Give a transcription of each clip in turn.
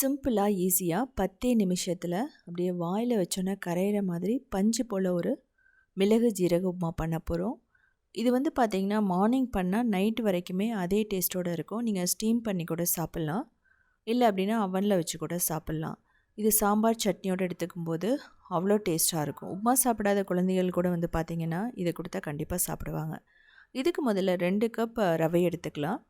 சிம்பிளாக ஈஸியாக பத்தே நிமிஷத்தில் அப்படியே வாயில் வச்சோன்னே கரையிற மாதிரி பஞ்சு போல் ஒரு மிளகு ஜீரக உப்புமா பண்ண போகிறோம் இது வந்து பார்த்திங்கன்னா மார்னிங் பண்ணால் நைட் வரைக்குமே அதே டேஸ்ட்டோடு இருக்கும். நீங்கள் ஸ்டீம் பண்ணி கூட சாப்பிட்லாம். இல்லை அப்படின்னா அவனில் வச்சு கூட சாப்பிட்லாம். இது சாம்பார் சட்னியோடு எடுத்துக்கும் போது அவ்வளோ டேஸ்ட்டாக இருக்கும். உப்புமா சாப்பிடாத குழந்தைகள் கூட வந்து பார்த்திங்கன்னா இதை கொடுத்தா கண்டிப்பாக சாப்பிடுவாங்க. இதுக்கு முதல்ல ரெண்டு கப் ரவை எடுத்துக்கலாம்.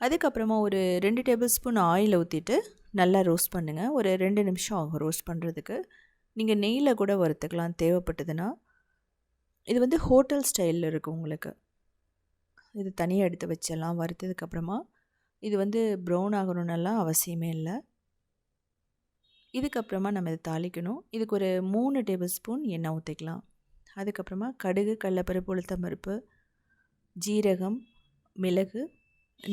அதுக்கப்புறமா ஒரு ரெண்டு டேபிள் ஸ்பூன் ஆயில் ஊற்றிட்டு நல்லா ரோஸ்ட் பண்ணுங்கள் ஒரு ரெண்டு நிமிஷம் ஆகும் ரோஸ்ட் பண்ணுறதுக்கு நீங்கள் நெய்யில் கூட வறுத்துக்கலாம். தேவைப்பட்டதுன்னா. இது வந்து ஹோட்டல் ஸ்டைலில் இருக்கும் உங்களுக்கு. இது தனியாக எடுத்து வச்சிடலாம். வறுத்ததுக்கப்புறமா இது வந்து ப்ரௌன் ஆகணும்னெல்லாம் அவசியமே இல்லை. இதுக்கப்புறமா நம்ம இதை தாளிக்கணும். இதுக்கு ஒரு மூணு டேபிள் ஸ்பூன் எண்ணெய் ஊற்றிக்கலாம் அதுக்கப்புறமா கடுகு கடலப்பருப்பு உளுத்தம்பருப்பு ஜீரகம் மிளகு.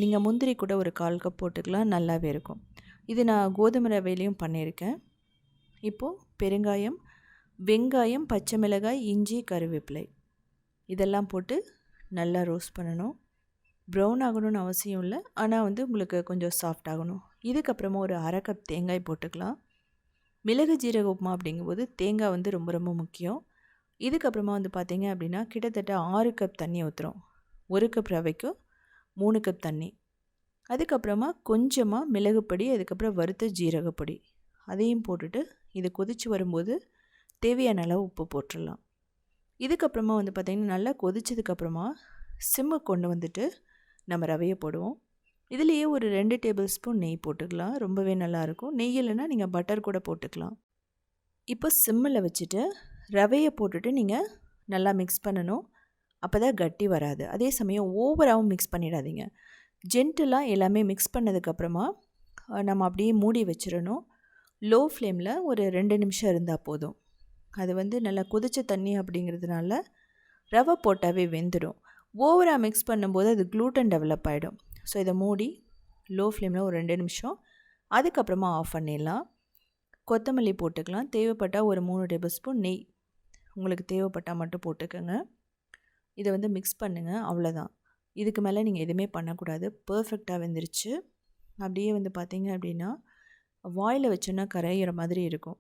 நீங்கள் முந்திரி கூட ஒரு கால் கப் போட்டுக்கலாம். நல்லாவே இருக்கும். இது நான் கோதுமை ரவையிலையும் பண்ணியிருக்கேன். இப்போது பெருங்காயம் வெங்காயம் பச்சை மிளகாய் இஞ்சி கருவேப்பிலை. இதெல்லாம் போட்டு நல்லா ரோஸ்ட் பண்ணணும். ப்ரௌன் ஆகணும்னு அவசியம் இல்லை. ஆனால் வந்து உங்களுக்கு கொஞ்சம் சாஃப்ட் ஆகணும். இதுக்கப்புறமா ஒரு அரை கப் தேங்காய் போட்டுக்கலாம். மிளகு ஜீரக உப்புமா அப்படிங்கும்போது தேங்காய் வந்து ரொம்ப ரொம்ப முக்கியம். இதுக்கப்புறமா வந்து பார்த்திங்க அப்படின்னா கிட்டத்தட்ட ஆறு கப் தண்ணி ஊற்றுறோம் ஒரு கப் ரவைக்கும் மூணு கப் தண்ணி. அதுக்கப்புறமா கொஞ்சமாக மிளகுப்பொடி அதுக்கப்புறம் வறுத்த ஜீரகப்பொடி அதையும் போட்டுட்டு இது கொதித்து வரும்போது தேவையான அளவு உப்பு போட்டுடலாம். இதுக்கப்புறமா வந்து பார்த்திங்கன்னா நல்லா கொதிச்சதுக்கப்புறமா சிம்மை கொண்டு வந்துட்டு நம்ம ரவையை போடுவோம். இதுலேயே ஒரு ரெண்டு டேபிள் ஸ்பூன் நெய் போட்டுக்கலாம். ரொம்பவே நல்லாயிருக்கும். நெய் இல்லைன்னா நீங்கள் பட்டர் கூட போட்டுக்கலாம். இப்போ சிம்மில் வச்சுட்டு ரவையை போட்டுட்டு நீங்கள் நல்லா மிக்ஸ் பண்ணணும். அப்போ தான் கட்டி வராது. அதே சமயம் ஓவராகவும் மிக்ஸ் பண்ணிடாதீங்க. ஜென்டலாக எல்லாமே மிக்ஸ் பண்ணதுக்கப்புறமா நம்ம அப்படியே மூடி வச்சிடணும். லோ ஃப்ளேமில் ஒரு ரெண்டு நிமிஷம் இருந்தால் போதும். அது வந்து நல்லா கொதிச்ச தண்ணி அப்படிங்கிறதுனால ரவை போட்டாவே வெந்துடும் ஓவராக மிக்ஸ் பண்ணும்போது அது க்ளூட்டன் டெவலப் ஆகிடும் ஸோ இதை மூடி லோ ஃப்ளேமில் ஒரு ரெண்டு நிமிஷம். அதுக்கப்புறமா ஆஃப் பண்ணிடலாம். கொத்தமல்லி போட்டுக்கலாம். தேவைப்பட்டால் ஒரு மூணு டேபிள் ஸ்பூன் நெய். உங்களுக்கு தேவைப்பட்டால் மட்டும் போட்டுக்கோங்க. இதை வந்து மிக்ஸ் பண்ணுங்கள் அவ்வளோதான் இதுக்கு மேலே நீங்கள் எதுவுமே பண்ணக்கூடாது. பர்ஃபெக்டாக வெந்துருச்சு. அப்படியே வந்து பார்த்தீங்க அப்படின்னா வாயில் வச்சோன்னா கரையிற மாதிரி இருக்கும்.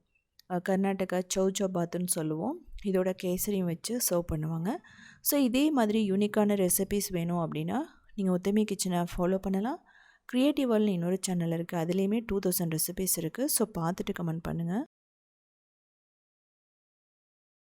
கர்நாடகா சௌ பாத்துன்னு சொல்லுவோம். இதோட கேசரியும் வச்சு சர்வ் பண்ணுவாங்க. ஸோ இதே மாதிரி யூனிக்கான ரெசிபிஸ் வேணும் அப்படின்னா நீங்கள் ஒத்தமி கிச்சனை ஃபாலோ பண்ணலாம். க்ரியேட்டிவ் வேர்ல்னு இன்னொரு சேனல் இருக்குது அதுலேயுமே டூ தௌசண்ட் ரெசிபிஸ் இருக்குது ஸோ பார்த்துட்டு கமெண்ட் பண்ணுங்கள்